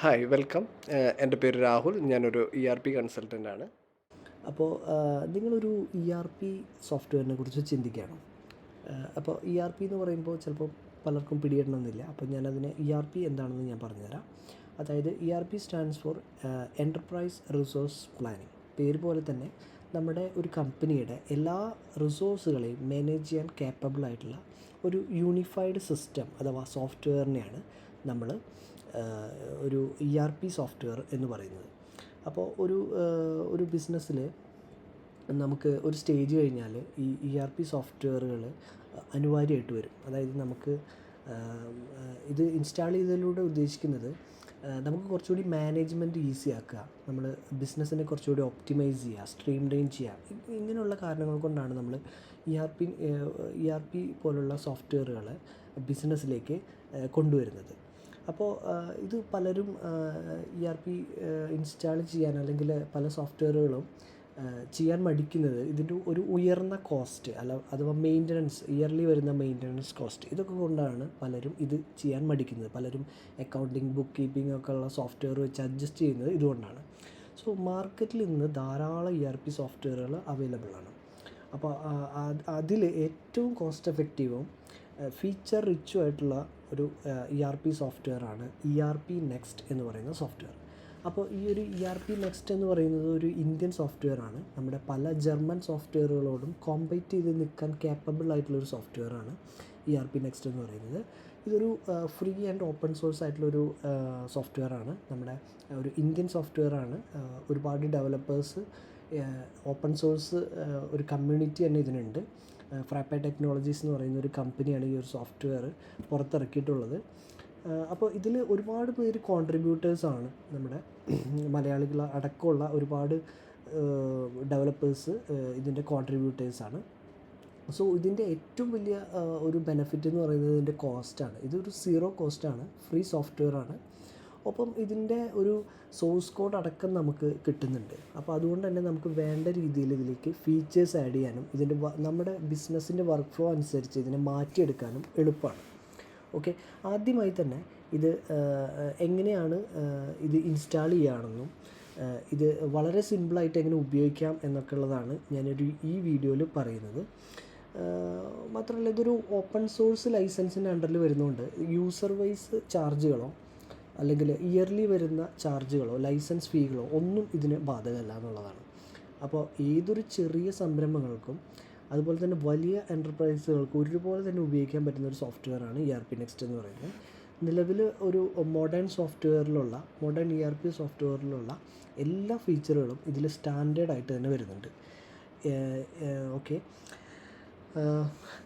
Hi welcome. എന്റെ പേര് രാഹുൽ ഞാനൊരു ഇ ആർ പി ആണ് അപ്പോൾ നിങ്ങളൊരു ഇ ആർ പി സോഫ്റ്റ്വെയറിനെ കുറിച്ച് ചിന്തിക്കുകയാണ്? അപ്പോൾ ഇ ആർ പി എന്ന് പറയുമ്പോൾ ചിലപ്പോൾ പലർക്കും പിടിയിടണമെന്നില്ല അപ്പോൾ ഞാനതിനെ ഇ ആർ പി എന്താണെന്ന് ഞാൻ പറഞ്ഞുതരാം. അതായത് E R P stands for enterprise resource planning പേര് പോലെ തന്നെ നമ്മുടെ ഒരു കമ്പനിയുടെ എല്ലാ റിസോഴ്സുകളെയും മാനേജ് ചെയ്യാൻ കേപ്പബിൾ ആയിട്ടുള്ള ഒരു യൂണിഫൈഡ് സിസ്റ്റം അഥവാ സോഫ്റ്റ്വെയറിനെയാണ് നമ്മൾ ഒരു ഇ ആർ പി സോഫ്റ്റ്വെയർ എന്ന് പറയുന്നത്. അപ്പോൾ ഒരു ഒരു ബിസിനസ്സിൽ നമുക്ക് ഒരു സ്റ്റേജ് കഴിഞ്ഞാൽ ഈ ഇ ആർ പി സോഫ്റ്റ്വെയറുകൾ അനിവാര്യമായിട്ട് വരും. അതായത് നമുക്ക് ഇത് ഇൻസ്റ്റാൾ ചെയ്തതിലൂടെ ഉദ്ദേശിക്കുന്നത് നമുക്ക് കുറച്ചുകൂടി മാനേജ്മെന്റ് ഈസി ആക്കുക. നമ്മൾ ബിസിനസ്സിനെ കുറച്ചുകൂടി ഒപ്റ്റിമൈസ് ചെയ്യുക സ്ട്രീം ലൈൻ ചെയ്യുക. ഇങ്ങനെയുള്ള കാരണങ്ങൾ കൊണ്ടാണ് നമ്മൾ E R P E R P പോലുള്ള സോഫ്റ്റ്വെയറുകൾ ബിസിനസ്സിലേക്ക് കൊണ്ടുവരുന്നത്. അപ്പോൾ ഇത് പലരും ഇ ആർ പി ഇൻസ്റ്റാൾ ചെയ്യാൻ അല്ലെങ്കിൽ പല സോഫ്റ്റ്വെയറുകളും ചെയ്യാൻ മടിക്കുന്നത് ഇതിന്റെ ഒരു ഉയർന്ന കോസ്റ്റ് അല്ല അഥവാ മെയിന്റനൻസ് ഇയർലി വരുന്ന മെയിന്റനൻസ് കോസ്റ്റ് ഇതൊക്കെ കൊണ്ടാണ് പലരും ഇത് ചെയ്യാൻ മടിക്കുന്നത്. പലരും അക്കൗണ്ടിങ് ബുക്ക് കീപ്പിംഗ് ഒക്കെ ഉള്ള സോഫ്റ്റ്വെയർ വെച്ച് അഡ്ജസ്റ്റ് ചെയ്യുന്നത് ഇതുകൊണ്ടാണ്. സോ മാർക്കറ്റിൽ ഇന്ന് ധാരാളം ഇ ആർ പി സോഫ്റ്റ്വെയറുകൾ അവൈലബിൾ ആണ്. അപ്പോൾ അതിൽ ഏറ്റവും കോസ്റ്റ് എഫക്റ്റീവും ഫീച്ചർ റിച്ചും ആയിട്ടുള്ള ഒരു ഇ ആർ പി സോഫ്റ്റ്വെയർ ആണ് ഇ ആർ പി നെക്സ്റ്റ് എന്ന് പറയുന്ന സോഫ്റ്റ്വെയർ അപ്പോൾ ഈ ഒരു ഇ ആർ പി നെക്സ്റ്റ് എന്ന് പറയുന്നത് ഒരു ഇന്ത്യൻ സോഫ്റ്റ്വെയർ ആണ്. നമ്മുടെ പല ജർമ്മൻ സോഫ്റ്റ്വെയറുകളോടും കോമ്പൈറ്റ് ചെയ്ത് നിൽക്കാൻ ഒരു സോഫ്റ്റ്വെയർ ആണ് ഇ ആർ പി നെക്സ്റ്റ് എന്ന് പറയുന്നത്. ഇതൊരു ഫ്രീ ആൻഡ് ഓപ്പൺ സോഴ്സ് ആയിട്ടുള്ളൊരു സോഫ്റ്റ്വെയർ ആണ്. നമ്മുടെ ഒരു ഇന്ത്യൻ സോഫ്റ്റ്വെയർ ആണ്. ഒരുപാട് ഡെവലപ്പേഴ്സ് ഓപ്പൺ സോഴ്സ് ഒരു കമ്മ്യൂണിറ്റി തന്നെ ഇതിനുണ്ട്. ഫ്രാപ്പ ടെക്നോളജീസ് എന്ന് പറയുന്ന ഒരു കമ്പനിയാണ് ഈ ഒരു സോഫ്റ്റ്വെയർ പുറത്തിറക്കിയിട്ടുള്ളത്. അപ്പോൾ ഇതിൽ ഒരുപാട് പേര് കോൺട്രിബ്യൂട്ടേഴ്സാണ് നമ്മുടെ മലയാളികൾ അടക്കമുള്ള ഒരുപാട് ഡെവലപ്പേഴ്സ് ഇതിന്റെ കോൺട്രിബ്യൂട്ടേഴ്സാണ് സോ ഇതിന്റെ ഏറ്റവും വലിയ ഒരു ബെനിഫിറ്റ് എന്ന് പറയുന്നത് ഇതിന്റെ കോസ്റ്റാണ് ഇതൊരു സീറോ കോസ്റ്റാണ് ഫ്രീ സോഫ്റ്റ്വെയർ ആണ്. ഒപ്പം ഇതിന്റെ ഒരു സോഴ്സ് കോഡ് അടക്കം നമുക്ക് കിട്ടുന്നുണ്ട്. അപ്പോൾ അതുകൊണ്ട് തന്നെ നമുക്ക് വേണ്ട രീതിയിൽ ഇതിലേക്ക് ഫീച്ചേഴ്സ് ആഡ് ചെയ്യാനും ഇതിന്റെ നമ്മുടെ ബിസിനസ്സിന്റെ വർക്ക് ഫ്ലോ അനുസരിച്ച് ഇതിനെ മാറ്റിയെടുക്കാനും എളുപ്പമാണ്. ഓക്കെ ആദ്യമായി തന്നെ ഇത് എങ്ങനെയാണ് ഇത് ഇൻസ്റ്റാൾ ചെയ്യുകയാണെന്നും ഇത് വളരെ സിമ്പിളായിട്ട് എങ്ങനെ ഉപയോഗിക്കാം എന്നൊക്കെ ഉള്ളതാണ് ഞാനൊരു ഈ വീഡിയോയിൽ പറയുന്നത്. മാത്രമല്ല ഇതൊരു ഓപ്പൺ സോഴ്സ് ലൈസൻസിന്റെ അണ്ടറിൽ വരുന്നുണ്ട്. യൂസർ വൈസ് ചാർജുകളോ അല്ലെങ്കിൽ ഇയർലി വരുന്ന ചാർജുകളോ ലൈസൻസ് ഫീകളോ ഒന്നും ഇതിന് ബാധകമല്ല എന്നുള്ളതാണ്. അപ്പോൾ ഏതൊരു ചെറിയ സംരംഭങ്ങൾക്കും അതുപോലെ തന്നെ വലിയ എന്റർപ്രൈസുകൾക്ക് ഒരുപോലെ തന്നെ ഉപയോഗിക്കാൻ പറ്റുന്ന ഒരു സോഫ്റ്റ്വെയറാണ് ഇ ആർ പി നെക്സ്റ്റ് എന്ന് പറയുന്നത്. നിലവിൽ ഒരു മോഡേൺ സോഫ്റ്റ്വെയറിലുള്ള മോഡേൺ ഇ ആർ പി സോഫ്റ്റ്വെയറിലുള്ള എല്ലാ ഫീച്ചറുകളും ഇതിൽ സ്റ്റാൻഡേർഡ് ആയിട്ട് തന്നെ വരുന്നുണ്ട്. ഓക്കെ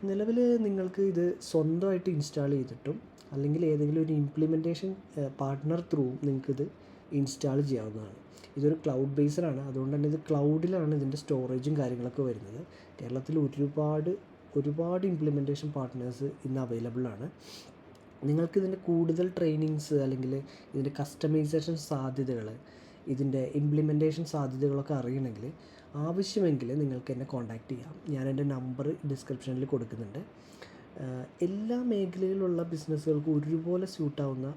നിലവിൽ നിങ്ങൾക്ക് ഇത് സ്വന്തമായിട്ട് ഇൻസ്റ്റാൾ ചെയ്തിട്ടും അല്ലെങ്കിൽ ഏതെങ്കിലും ഒരു ഇംപ്ലിമെന്റേഷൻ പാർട്ട്ണർ ത്രൂ നിങ്ങൾക്കിത് ഇൻസ്റ്റാൾ ചെയ്യാവുന്നതാണ്. ഇതൊരു ക്ലൗഡ് ബേസ്ഡാണ് അതുകൊണ്ട് തന്നെ ഇത് ക്ലൗഡിലാണ് ഇതിന്റെ സ്റ്റോറേജും കാര്യങ്ങളൊക്കെ വരുന്നത്. കേരളത്തിൽ ഒരുപാട് ഒരുപാട് ഇംപ്ലിമെന്റേഷൻ പാർട്ട്നേഴ്സ് ഇന്ന് അവൈലബിൾ ആണ്. നിങ്ങൾക്ക് ഇതിന്റെ കൂടുതൽ ട്രെയിനിങ്സ് അല്ലെങ്കിൽ ഇതിന്റെ കസ്റ്റമൈസേഷൻ സാധ്യതകൾ ഇതിന്റെ ഇംപ്ലിമെന്റേഷൻ സാധ്യതകളൊക്കെ അറിയണമെങ്കിൽ ആവശ്യമെങ്കിൽ നിങ്ങൾക്ക് എന്നെ കോൺടാക്റ്റ് ചെയ്യാം. ഞാൻ എന്റെ നമ്പർ ഡിസ്ക്രിപ്ഷനിൽ കൊടുക്കുന്നുണ്ട്. എല്ലാ മേഖലയിലുള്ള ബിസിനസ്സുകൾക്ക് ഒരുപോലെ സ്യൂട്ടാവുന്ന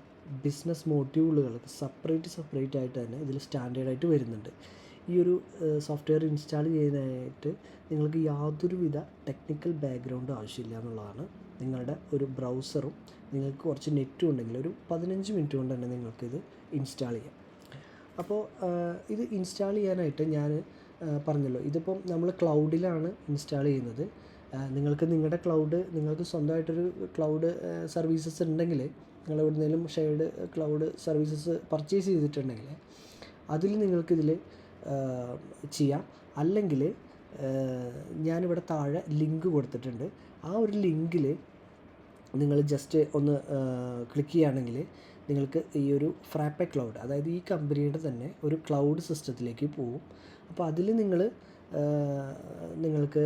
ബിസിനസ് മോഡ്യൂളുകൾ സെപ്പറേറ്റ് സെപ്പറേറ്റ് ആയിട്ട് തന്നെ ഇതിൽ സ്റ്റാൻഡേർഡായിട്ട് വരുന്നുണ്ട്. ഈ ഒരു സോഫ്റ്റ്വെയർ ഇൻസ്റ്റാൾ ചെയ്യുന്നതിനായിട്ട് നിങ്ങൾക്ക് യാതൊരുവിധ ടെക്നിക്കൽ ബാക്ക്ഗ്രൗണ്ടും ആവശ്യമില്ല എന്നുള്ളതാണ് നിങ്ങളുടെ ഒരു ബ്രൗസറും നിങ്ങൾക്ക് കുറച്ച് നെറ്റും ഉണ്ടെങ്കിൽ ഒരു പതിനഞ്ച് മിനിറ്റ് കൊണ്ട് തന്നെ നിങ്ങൾക്കിത് ഇൻസ്റ്റാൾ ചെയ്യാം. അപ്പോൾ ഇത് ഇൻസ്റ്റാൾ ചെയ്യാനായിട്ട് ഞാൻ പറഞ്ഞല്ലോ ഇതിപ്പം നമ്മൾ ക്ലൗഡിലാണ് ഇൻസ്റ്റാൾ ചെയ്യുന്നത്. നിങ്ങൾക്ക് നിങ്ങളുടെ ക്ലൗഡ് നിങ്ങൾക്ക് സ്വന്തമായിട്ടൊരു ക്ലൗഡ് സർവീസസ് ഉണ്ടെങ്കിൽ നിങ്ങൾ എവിടുന്നേലും ഷെയർഡ് ക്ലൗഡ് സർവീസസ് പർച്ചേസ് ചെയ്തിട്ടുണ്ടെങ്കിൽ അതിൽ നിങ്ങൾക്കിതിൽ ചെയ്യാം. അല്ലെങ്കിൽ ഞാനിവിടെ താഴെ ലിങ്ക് കൊടുത്തിട്ടുണ്ട്. ആ ഒരു ലിങ്കിൽ നിങ്ങൾ ജസ്റ്റ് ഒന്ന് ക്ലിക്ക് ചെയ്യുകയാണെങ്കിൽ നിങ്ങൾക്ക് ഈ ഒരു ഫ്രാപ്പെ ക്ലൗഡ് അതായത് ഈ കമ്പനിയുടെ തന്നെ ഒരു ക്ലൗഡ് സിസ്റ്റത്തിലേക്ക് പോവും. അപ്പോൾ അതിൽ നിങ്ങൾ നിങ്ങൾക്ക്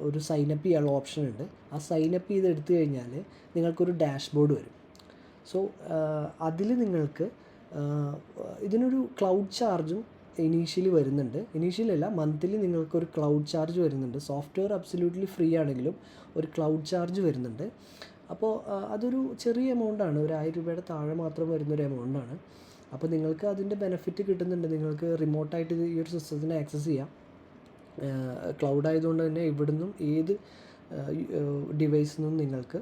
ഒരു സൈനപ്പ് ചെയ്യാനുള്ള ഓപ്ഷൻ ഉണ്ട്. ആ സൈനപ്പ് ചെയ്ത് എടുത്തു കഴിഞ്ഞാൽ നിങ്ങൾക്കൊരു ഡാഷ്ബോർഡ് വരും. സോ അതിൽ നിങ്ങൾക്ക് ഇതിനൊരു ക്ലൗഡ് ചാർജും ഇനീഷ്യലി വരുന്നുണ്ട്. ഇനീഷ്യലി അല്ല മന്ത്ലി നിങ്ങൾക്കൊരു ക്ലൗഡ് ചാർജ് വരുന്നുണ്ട്. സോഫ്റ്റ്വെയർ അബ്സല്യൂട്ട്ലി ഫ്രീ ആണെങ്കിലും ഒരു ക്ലൗഡ് ചാർജ് വരുന്നുണ്ട്. അപ്പോൾ അതൊരു ചെറിയ എമൗണ്ടാണ് ഒരു ആയിരം രൂപയുടെ താഴെ മാത്രം വരുന്നൊരു ആണ്. അപ്പോൾ നിങ്ങൾക്ക് അതിന്റെ ബെനിഫിറ്റ് കിട്ടുന്നുണ്ട്. നിങ്ങൾക്ക് റിമോട്ടായിട്ട് ഈ ഒരു സിസ്റ്റത്തിനെ ആക്സസ് ചെയ്യാം. ക്ലൗഡ് ആയതുകൊണ്ട് തന്നെ ഇവിടുന്നും ഏത് ഡിവൈസിൽ നിന്നും നിങ്ങൾക്ക്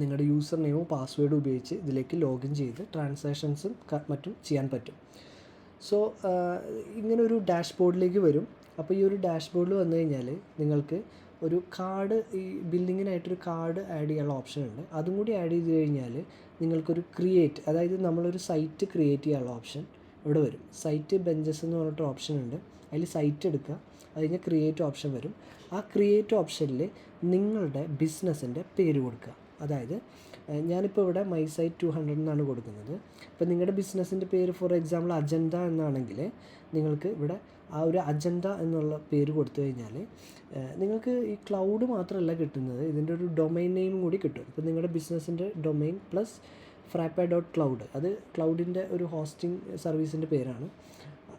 നിങ്ങളുടെ യൂസർ നെയിമും പാസ്വേഡും ഉപയോഗിച്ച് ഇതിലേക്ക് ലോഗിൻ ചെയ്ത് ട്രാൻസാക്ഷൻസും മറ്റും ചെയ്യാൻ പറ്റും. സോ ഇങ്ങനെ ഒരു ഡാഷ്ബോർഡിലേക്ക് വരും. അപ്പോൾ ഈ ഒരു ഡാഷ്ബോർഡിൽ വന്നു കഴിഞ്ഞാൽ നിങ്ങൾക്ക് ഒരു കാർഡ് ഈ ബില്ലിങ്ങിനായിട്ടൊരു കാർഡ് ആഡ് ചെയ്യാനുള്ള ഓപ്ഷൻ ഉണ്ട്. അതും കൂടി ആഡ് ചെയ്ത് കഴിഞ്ഞാൽ നിങ്ങൾക്കൊരു ക്രിയേറ്റ് അതായത് നമ്മളൊരു സൈറ്റ് ക്രിയേറ്റ് ചെയ്യാനുള്ള ഓപ്ഷൻ ഇവിടെ വരും. സൈറ്റ് ബെഞ്ചസ് എന്ന് പറഞ്ഞിട്ട് ഓപ്ഷൻ ഉണ്ട്. അതിൽ സൈറ്റ് എടുക്കുക. അത് ക്രിയേറ്റ് ഓപ്ഷൻ വരും. ആ ക്രിയേറ്റ് ഓപ്ഷനിൽ നിങ്ങളുടെ ബിസിനസ്സിന്റെ പേര് കൊടുക്കുക. അതായത് ഞാനിപ്പോൾ ഇവിടെ മൈ സൈറ്റ് ടു ഹൺഡ്രഡ് എന്നാണ് കൊടുക്കുന്നത് ഇപ്പോൾ നിങ്ങളുടെ ബിസിനസ്സിന്റെ പേര് ഫോർ എക്സാമ്പിൾ അജന്ത എന്നാണെങ്കിൽ നിങ്ങൾക്ക് ഇവിടെ ആ ഒരു അജന്ത എന്നുള്ള പേര് കൊടുത്തു കഴിഞ്ഞാൽ നിങ്ങൾക്ക് ഈ ക്ലൗഡ് മാത്രമല്ല കിട്ടുന്നത്. ഇതിന്റെ ഒരു ഡൊമൈൻ നെയിം കൂടി കിട്ടും. ഇപ്പോൾ നിങ്ങളുടെ ബിസിനസ്സിന്റെ domain plus Frappe dot cloud അത് ക്ലൗഡിന്റെ ഒരു ഹോസ്റ്റിംഗ് സർവീസിന്റെ പേരാണ്.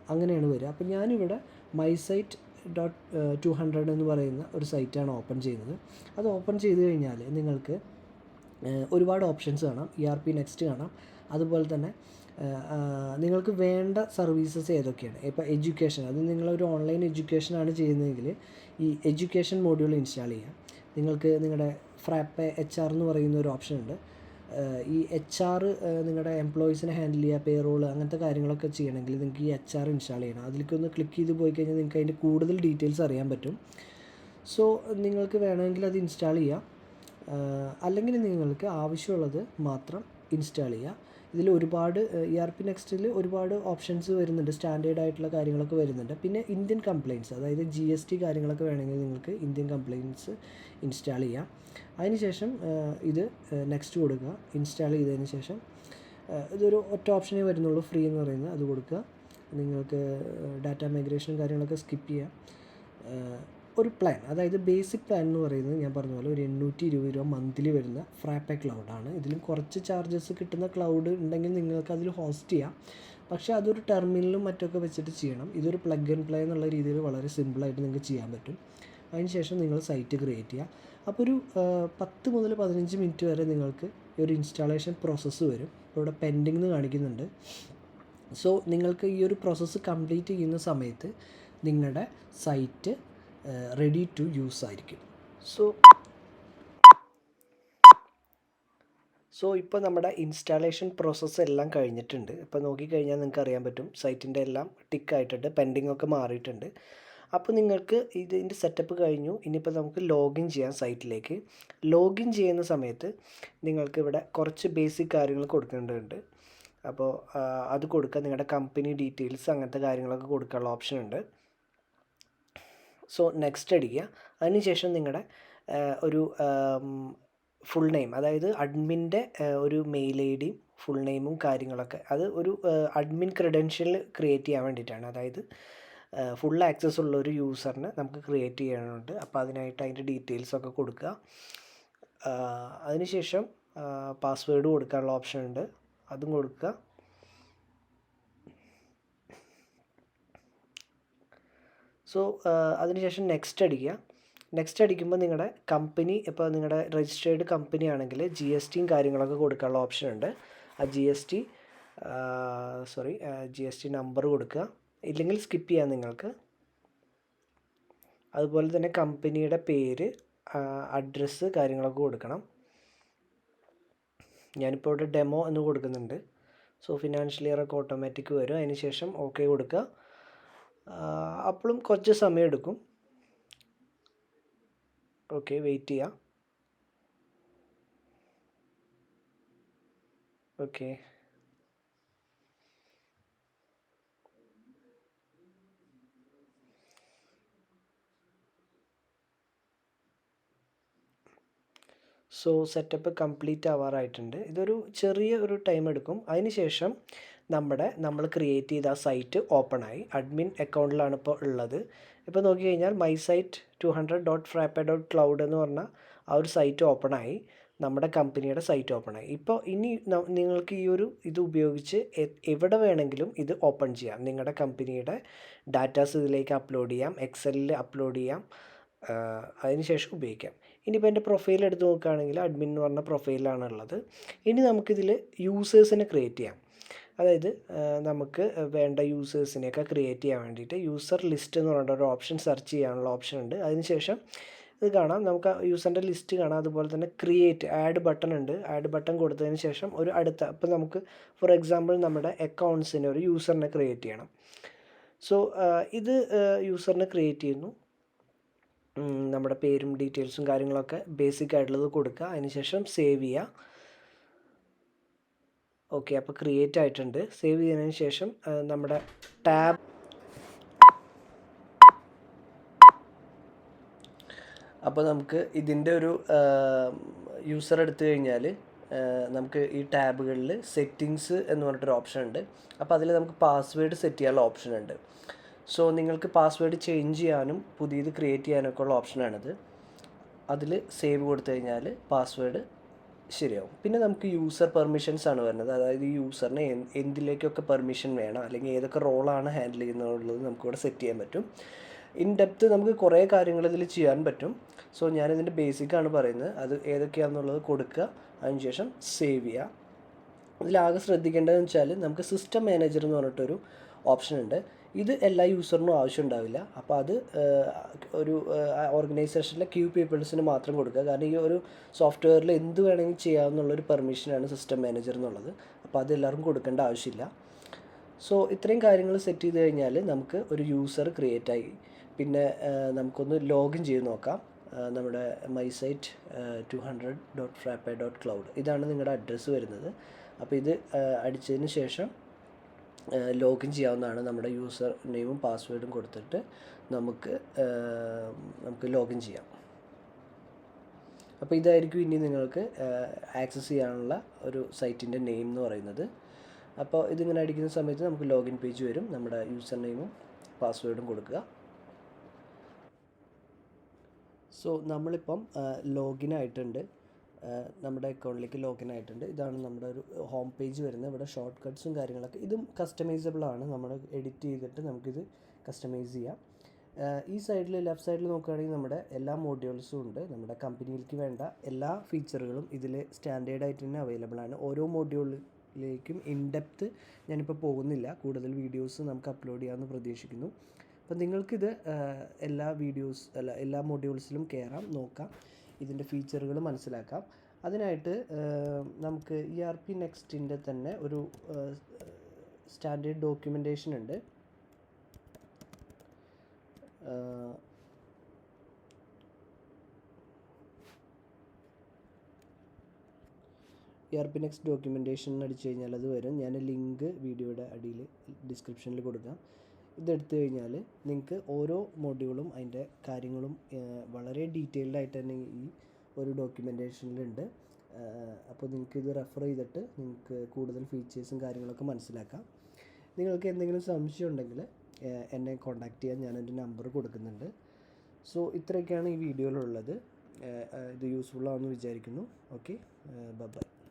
അങ്ങനെയാണ് വരിക. അപ്പോൾ ഞാനിവിടെ my site dot two hundred എന്ന് പറയുന്ന ഒരു സൈറ്റാണ് ഓപ്പൺ ചെയ്യുന്നത്. അത് ഓപ്പൺ ചെയ്ത് കഴിഞ്ഞാൽ നിങ്ങൾക്ക് ഒരുപാട് ഓപ്ഷൻസ് കാണാം. ഇ ആർ പി നെക്സ്റ്റ് കാണാം. അതുപോലെ തന്നെ നിങ്ങൾക്ക് വേണ്ട സർവീസസ് ഏതൊക്കെയാണ്? ഇപ്പോൾ എഡ്യൂക്കേഷൻ അത് നിങ്ങളൊരു ഓൺലൈൻ എഡ്യൂക്കേഷനാണ് ചെയ്യുന്നതെങ്കിൽ ഈ എഡ്യൂക്കേഷൻ മോഡ്യൂൾ ഇൻസ്റ്റാൾ ചെയ്യാം. നിങ്ങൾക്ക് നിങ്ങളുടെ ഫ്രാപ്പ് എച്ച് ആർ എന്ന് പറയുന്ന ഒരു ഓപ്ഷൻ ഉണ്ട്. ഈ എച്ച് ആർ നിങ്ങളുടെ എംപ്ലോയീസിനെ ഹാൻഡിൽ ചെയ്യുക പേറോൾ അങ്ങനത്തെ കാര്യങ്ങളൊക്കെ ചെയ്യണമെങ്കിൽ നിങ്ങൾക്ക് ഈ എച്ച് ആർ ഇൻസ്റ്റാൾ ചെയ്യണം. അതിലേക്ക് ഒന്ന് ക്ലിക്ക് ചെയ്ത് പോയി കഴിഞ്ഞാൽ നിങ്ങൾക്ക് അതിന്റെ കൂടുതൽ ഡീറ്റെയിൽസ് അറിയാൻ പറ്റും. സോ നിങ്ങൾക്ക് വേണമെങ്കിൽ അത് ഇൻസ്റ്റാൾ ചെയ്യാം. അല്ലെങ്കിൽ നിങ്ങൾക്ക് ആവശ്യമുള്ളത് മാത്രം ഇൻസ്റ്റാൾ ചെയ്യുക. ഇതിൽ ഒരുപാട് ഇ ആർ പി നെക്സ്റ്റിൽ ഒരുപാട് ഓപ്ഷൻസ് വരുന്നുണ്ട് സ്റ്റാൻഡേർഡ് ആയിട്ടുള്ള കാര്യങ്ങളൊക്കെ വരുന്നുണ്ട്. പിന്നെ ഇന്ത്യൻ കംപ്ലയിൻസ് അതായത് ജി എസ് ടി കാര്യങ്ങളൊക്കെ വേണമെങ്കിൽ നിങ്ങൾക്ക് ഇന്ത്യൻ കംപ്ലയിൻസ് ഇൻസ്റ്റാൾ ചെയ്യാം. അതിനുശേഷം ഇത് നെക്സ്റ്റ് കൊടുക്കുക. ഇൻസ്റ്റാൾ ചെയ്തതിന് ശേഷം ഇതൊരു ഒറ്റ ഓപ്ഷനേ വരുന്നുള്ളൂ ഫ്രീ എന്ന് പറയുന്നത്. അത് കൊടുക്കുക. നിങ്ങൾക്ക് ഡാറ്റ മൈഗ്രേഷനും കാര്യങ്ങളൊക്കെ സ്കിപ്പ് ചെയ്യാം. ഒരു പ്ലാൻ അതായത് ബേസിക് പ്ലാൻ എന്ന് പറയുന്നത് ഞാൻ പറഞ്ഞ പോലെ ഒരു എണ്ണൂറ്റി ഇരുപത് രൂപ മന്ത്ലി വരുന്ന ഫ്രാപ്പേ ക്ലൗഡാണ് ഇതിലും കുറച്ച് ചാർജസ് കിട്ടുന്ന ക്ലൗഡ് ഉണ്ടെങ്കിൽ നിങ്ങൾക്ക് അതിൽ ഹോസ്റ്റ് ചെയ്യാം. പക്ഷേ അതൊരു ടെർമിനലും മറ്റൊക്കെ വെച്ചിട്ട് ചെയ്യണം. ഇതൊരു പ്ലഗ് ആൻഡ് പ്ലേ എന്നുള്ള രീതിയിൽ വളരെ സിമ്പിളായിട്ട് നിങ്ങൾക്ക് ചെയ്യാൻ പറ്റും. അതിനുശേഷം നിങ്ങൾ സൈറ്റ് ക്രിയേറ്റ് ചെയ്യുക. അപ്പോൾ ഒരു പത്ത് മുതൽ പതിനഞ്ച് മിനിറ്റ് വരെ നിങ്ങൾക്ക് ഒരു ഇൻസ്റ്റാളേഷൻ പ്രോസസ്സ് വരും. ഇവിടെ പെൻഡിങ് എന്ന് കാണിക്കുന്നുണ്ട്. സോ നിങ്ങൾക്ക് ഈ ഒരു പ്രോസസ്സ് കംപ്ലീറ്റ് ചെയ്യുന്ന സമയത്ത് നിങ്ങളുടെ സൈറ്റ് റെഡി ടു യൂസ് ആയിരിക്കും. സോ സോ ഇപ്പോൾ നമ്മുടെ ഇൻസ്റ്റാളേഷൻ പ്രോസസ്സ് എല്ലാം കഴിഞ്ഞിട്ടുണ്ട്. ഇപ്പോൾ നോക്കിക്കഴിഞ്ഞാൽ നിങ്ങൾക്ക് അറിയാൻ പറ്റും സൈറ്റിന്റെ എല്ലാം ടിക്ക് ആയിട്ടുണ്ട് പെൻഡിങ് ഒക്കെ മാറിയിട്ടുണ്ട്. അപ്പോൾ നിങ്ങൾക്ക് ഇതിന്റെ സെറ്റപ്പ് കഴിഞ്ഞു. ഇനിയിപ്പോൾ നമുക്ക് ലോഗിൻ ചെയ്യാം സൈറ്റിലേക്ക് ലോഗിൻ ചെയ്യുന്ന സമയത്ത് നിങ്ങൾക്ക് ഇവിടെ കുറച്ച് ബേസിക് കാര്യങ്ങൾ കൊടുക്കേണ്ടതുണ്ട്. അപ്പോൾ അത് കൊടുക്കുക നിങ്ങളുടെ കമ്പനി ഡീറ്റെയിൽസ് അങ്ങനത്തെ കാര്യങ്ങളൊക്കെ കൊടുക്കാനുള്ള ഓപ്ഷൻ ഉണ്ട്. സോ നെക്സ്റ്റ് അടിക്കുക. അതിനുശേഷം നിങ്ങളുടെ ഒരു ഫുൾ നെയിം അതായത് അഡ്മിന്റെ ഒരു മെയിൽ ഐ ഡിയും ഫുൾ നെയിമും കാര്യങ്ങളൊക്കെ. അത് ഒരു അഡ്മിൻ ക്രെഡൻഷ്യൽ ക്രിയേറ്റ് ചെയ്യാൻ വേണ്ടിയിട്ടാണ്. അതായത് ഫുൾ ആക്സസ് ഉള്ള ഒരു യൂസറിന് നമുക്ക് ക്രിയേറ്റ് ചെയ്യാനുണ്ട്. അപ്പോൾ അതിനായിട്ട് അതിന്റെ ഡീറ്റെയിൽസൊക്കെ കൊടുക്കുക. അതിനുശേഷം പാസ്വേഡ് കൊടുക്കാനുള്ള ഓപ്ഷൻ ഉണ്ട്. അതും കൊടുക്കുക. സോ അതിനുശേഷം നെക്സ്റ്റ് അടിക്കുക. നെക്സ്റ്റ് അടിക്കുമ്പോൾ നിങ്ങളുടെ കമ്പനി ഇപ്പോൾ നിങ്ങളുടെ രജിസ്റ്റേർഡ് കമ്പനി ആണെങ്കിൽ ജി എസ് ടിയും കാര്യങ്ങളൊക്കെ കൊടുക്കാനുള്ള ഓപ്ഷൻ ഉണ്ട്. ആ G S T sorry G S T number കൊടുക്കുക. ഇല്ലെങ്കിൽ സ്കിപ്പ് ചെയ്യാം നിങ്ങൾക്ക്. അതുപോലെ തന്നെ കമ്പനിയുടെ പേര് അഡ്രസ്സ് കാര്യങ്ങളൊക്കെ കൊടുക്കണം. ഞാനിപ്പോൾ ഇവിടെ ഡെമോ എന്ന് കൊടുക്കുന്നുണ്ട്. സോ ഫിനാൻഷ്യൽ ഇയർ ഒക്കെ ഓട്ടോമാറ്റിക് വരും. അതിന് ശേഷം ഓക്കെ കൊടുക്കുക. അപ്പോഴും കുറച്ച് സമയം എടുക്കും. ഓക്കെ വെയിറ്റ് ചെയ്യാം. ഓക്കെ സോ സെറ്റപ്പ് കംപ്ലീറ്റ് ആവാറായിട്ടുണ്ട്. ഇതൊരു ചെറിയ ഒരു ടൈം എടുക്കും. അതിനുശേഷം നമ്മുടെ നമ്മൾ ക്രിയേറ്റ് ചെയ്ത ആ സൈറ്റ് ഓപ്പൺ ആയി. അഡ്മിൻ അക്കൗണ്ടിലാണ് ഇപ്പോൾ ഉള്ളത്. ഇപ്പോൾ നോക്കിക്കഴിഞ്ഞാൽ my site two hundred dot Frappe dot cloud എന്ന് പറഞ്ഞ ആ ഒരു സൈറ്റ് ഓപ്പൺ ആയി. നമ്മുടെ കമ്പനിയുടെ സൈറ്റ് ഓപ്പൺ ആയി. ഇപ്പോൾ ഇനി നിങ്ങൾക്ക് ഈ ഒരു ഇത് ഉപയോഗിച്ച് എവിടെ വേണമെങ്കിലും ഇത് ഓപ്പൺ ചെയ്യാം. നിങ്ങളുടെ കമ്പനിയുടെ ഡാറ്റാസ് ഇതിലേക്ക് അപ്ലോഡ് ചെയ്യാം. എക്സലിൽ അപ്ലോഡ് ചെയ്യാം. അതിനുശേഷം ഉപയോഗിക്കാം. ഇനിയിപ്പോൾ എന്റെ പ്രൊഫൈൽ എടുത്ത് നോക്കുകയാണെങ്കിൽ അഡ്മിൻ എന്ന് പറഞ്ഞ പ്രൊഫൈലാണ് ഉള്ളത്. ഇനി നമുക്കിതിൽ യൂസേഴ്സിനെ ക്രിയേറ്റ് ചെയ്യാം. അതായത് നമുക്ക് വേണ്ട യൂസേഴ്സിനെയൊക്കെ ക്രിയേറ്റ് ചെയ്യാൻ വേണ്ടിയിട്ട് യൂസർ ലിസ്റ്റ് എന്ന് പറഞ്ഞിട്ട് ഒരു ഓപ്ഷൻ സെർച്ച് ചെയ്യാനുള്ള ഓപ്ഷൻ ഉണ്ട്. അതിനുശേഷം ഇത് കാണാം. നമുക്ക് യൂസറിന്റെ ലിസ്റ്റ് കാണാം. അതുപോലെ തന്നെ ക്രിയേറ്റ് ആഡ് ബട്ടൺ ഉണ്ട്. ആഡ് ബട്ടൺ കൊടുത്തതിന് ശേഷം ഒരു അടുത്ത ഇപ്പോൾ നമുക്ക് ഫോർ എക്സാമ്പിൾ നമ്മുടെ അക്കൗണ്ട്സിന് ഒരു യൂസറിനെ ക്രിയേറ്റ് ചെയ്യണം. സോ ഇത് യൂസറിനെ ക്രിയേറ്റ് ചെയ്യുന്നു. നമ്മുടെ പേരും ഡീറ്റെയിൽസും കാര്യങ്ങളൊക്കെ ബേസിക് ആയിട്ടുള്ളത് കൊടുക്കുക. അതിനുശേഷം സേവ് ചെയ്യുക. ഓക്കെ അപ്പോൾ ക്രിയേറ്റ് ആയിട്ടുണ്ട്. സേവ് ചെയ്തതിന് ശേഷം നമ്മുടെ ടാബ് അപ്പോൾ നമുക്ക് ഇതിന്റെ ഒരു യൂസർ എടുത്തു കഴിഞ്ഞാൽ നമുക്ക് ഈ ടാബുകളിൽ സെറ്റിങ്സ് എന്ന് പറഞ്ഞിട്ടൊരു ഓപ്ഷൻ ഉണ്ട്. അപ്പോൾ അതിൽ നമുക്ക് പാസ്വേഡ് സെറ്റ് ചെയ്യാനുള്ള ഓപ്ഷൻ ഉണ്ട്. സോ നിങ്ങൾക്ക് പാസ്വേഡ് ചേഞ്ച് ചെയ്യാനും പുതിയത് ക്രിയേറ്റ് ചെയ്യാനൊക്കെ ഉള്ള ഓപ്ഷനാണിത് അതിൽ സേവ് കൊടുത്തു കഴിഞ്ഞാൽ പാസ്വേഡ് ശരിയാവും. പിന്നെ നമുക്ക് യൂസർ പെർമിഷൻസ് ആണ് വരുന്നത്. അതായത് ഈ യൂസറിന് എന്തിലേക്കൊക്കെ പെർമിഷൻ വേണം അല്ലെങ്കിൽ ഏതൊക്കെ റോളാണ് ഹാൻഡിൽ ചെയ്യുന്നുള്ളത് നമുക്കിവിടെ സെറ്റ് ചെയ്യാൻ പറ്റും. ഇൻ ഡെപ്ത് നമുക്ക് കുറേ കാര്യങ്ങൾ ഇതിൽ ചെയ്യാൻ പറ്റും. സോ ഞാനിതിന്റെ ബേസിക്കാണ് പറയുന്നത്. അത് ഏതൊക്കെയാണെന്നുള്ളത് കൊടുക്കുക. അതിനുശേഷം സേവ് ചെയ്യുക. ഇതിലാകെ ശ്രദ്ധിക്കേണ്ടതെന്ന് വെച്ചാൽ നമുക്ക് സിസ്റ്റം മാനേജർ എന്ന് പറഞ്ഞിട്ടൊരു ഓപ്ഷൻ ഉണ്ട്. ഇത് എല്ലാ യൂസറിനും ആവശ്യം ഉണ്ടാവില്ല. അപ്പോൾ അത് ഒരു ഓർഗനൈസേഷനിലെ ക്യൂ പീപ്പിൾസിന് മാത്രം കൊടുക്കുക. കാരണം ഈ ഒരു സോഫ്റ്റ്വെയറിൽ എന്ത് വേണമെങ്കിൽ ചെയ്യാമെന്നുള്ളൊരു പെർമിഷനാണ് സിസ്റ്റം മാനേജർ എന്നുള്ളത്. അപ്പോൾ അത് എല്ലാവർക്കും കൊടുക്കേണ്ട ആവശ്യമില്ല. സോ ഇത്രയും കാര്യങ്ങൾ സെറ്റ് ചെയ്ത് കഴിഞ്ഞാൽ നമുക്ക് ഒരു യൂസർ ക്രിയേറ്റ് ആയി. പിന്നെ നമുക്കൊന്ന് ലോഗിൻ ചെയ്ത് നോക്കാം. നമ്മുടെ my site two hundred dot Frappe dot cloud ഇതാണ് നിങ്ങളുടെ അഡ്രസ്സ് വരുന്നത്. അപ്പോൾ ഇത് അടിച്ചതിന് ശേഷം ലോഗിൻ ചെയ്യാവുന്നതാണ് നമ്മുടെ യൂസർ നെയിമും പാസ്വേഡും കൊടുത്തിട്ട് നമുക്ക് നമുക്ക് ലോഗിൻ ചെയ്യാം. അപ്പോൾ ഇതായിരിക്കും ഇനി നിങ്ങൾക്ക് ആക്സസ് ചെയ്യാനുള്ള ഒരു സൈറ്റിന്റെ നെയിം എന്ന് പറയുന്നത്. അപ്പോൾ ഇതിങ്ങനെ അടിക്കുന്ന സമയത്ത് നമുക്ക് ലോഗിൻ പേജ് വരും. നമ്മുടെ യൂസർ നെയിമും പാസ്വേഡും കൊടുക്കുക. സോ നമ്മളിപ്പം ലോഗിൻ ആയിട്ടുണ്ട്. നമ്മുടെ അക്കൗണ്ടിലേക്ക് ലോഗിൻ ആയിട്ടുണ്ട്. ഇതാണ് നമ്മുടെ ഒരു ഹോം പേജ് വരുന്നത്. ഇവിടെ ഷോർട്ട് കട്ട്സും കാര്യങ്ങളൊക്കെ ഇതും കസ്റ്റമൈസബിൾ ആണ്. നമ്മൾ എഡിറ്റ് ചെയ്തിട്ട് നമുക്കിത് കസ്റ്റമൈസ് ചെയ്യാം. ഈ സൈഡിൽ ലെഫ്റ്റ് സൈഡിൽ നോക്കുകയാണെങ്കിൽ നമ്മുടെ എല്ലാ മോഡ്യൂൾസും ഉണ്ട്. നമ്മുടെ കമ്പനിയിലേക്ക് വേണ്ട എല്ലാ ഫീച്ചറുകളും ഇതിൽ സ്റ്റാൻഡേർഡ് ആയിട്ട് തന്നെ അവൈലബിൾ ആണ്. ഓരോ മോഡ്യൂളിലേക്കും ഇൻ ഡെപ്ത് ഞാനിപ്പോൾ പോകുന്നില്ല. കൂടുതൽ വീഡിയോസ് നമുക്ക് അപ്ലോഡ് ചെയ്യാമെന്ന് പ്രതീക്ഷിക്കുന്നു. അപ്പം നിങ്ങൾക്കിത് എല്ലാ വീഡിയോസ് അല്ല എല്ലാ മോഡ്യൂൾസിലും കയറാം നോക്കാം. ഇതിന്റെ ഫീച്ചറുകൾ മനസ്സിലാക്കാം. അതിനായിട്ട് നമുക്ക് ഇ ആർ പി നെക്സ്റ്റിന്റെ തന്നെ ഒരു സ്റ്റാൻഡേർഡ് ഡോക്യുമെന്റേഷൻ ഉണ്ട്. E R P next documentation അടിച്ചു കഴിഞ്ഞാൽ അത് വരും. ഞാൻ ലിങ്ക് വീഡിയോയുടെ അടിയിൽ ഡിസ്ക്രിപ്ഷനിൽ കൊടുക്കാം. ഇതെടുത്തു കഴിഞ്ഞാൽ നിങ്ങൾക്ക് ഓരോ മോഡ്യൂളും അതിന്റെ കാര്യങ്ങളും വളരെ ഡീറ്റെയിൽഡ് ആയിട്ട് തന്നെ ഈ ഒരു ഡോക്യുമെന്റേഷനിലുണ്ട് അപ്പോൾ നിങ്ങൾക്ക് ഇത് റെഫർ ചെയ്തിട്ട് നിങ്ങൾക്ക് കൂടുതൽ ഫീച്ചേഴ്സും കാര്യങ്ങളൊക്കെ മനസ്സിലാക്കാം. നിങ്ങൾക്ക് എന്തെങ്കിലും സംശയം ഉണ്ടെങ്കിൽ എന്നെ കോൺടാക്റ്റ് ചെയ്യാൻ ഞാൻ എന്റെ നമ്പർ കൊടുക്കുന്നുണ്ട്. സോ ഇത്രയൊക്കെയാണ് ഈ വീഡിയോയിലുള്ളത് ഇത് യൂസ്ഫുൾ ആണെന്ന് വിചാരിക്കുന്നു. Okay bye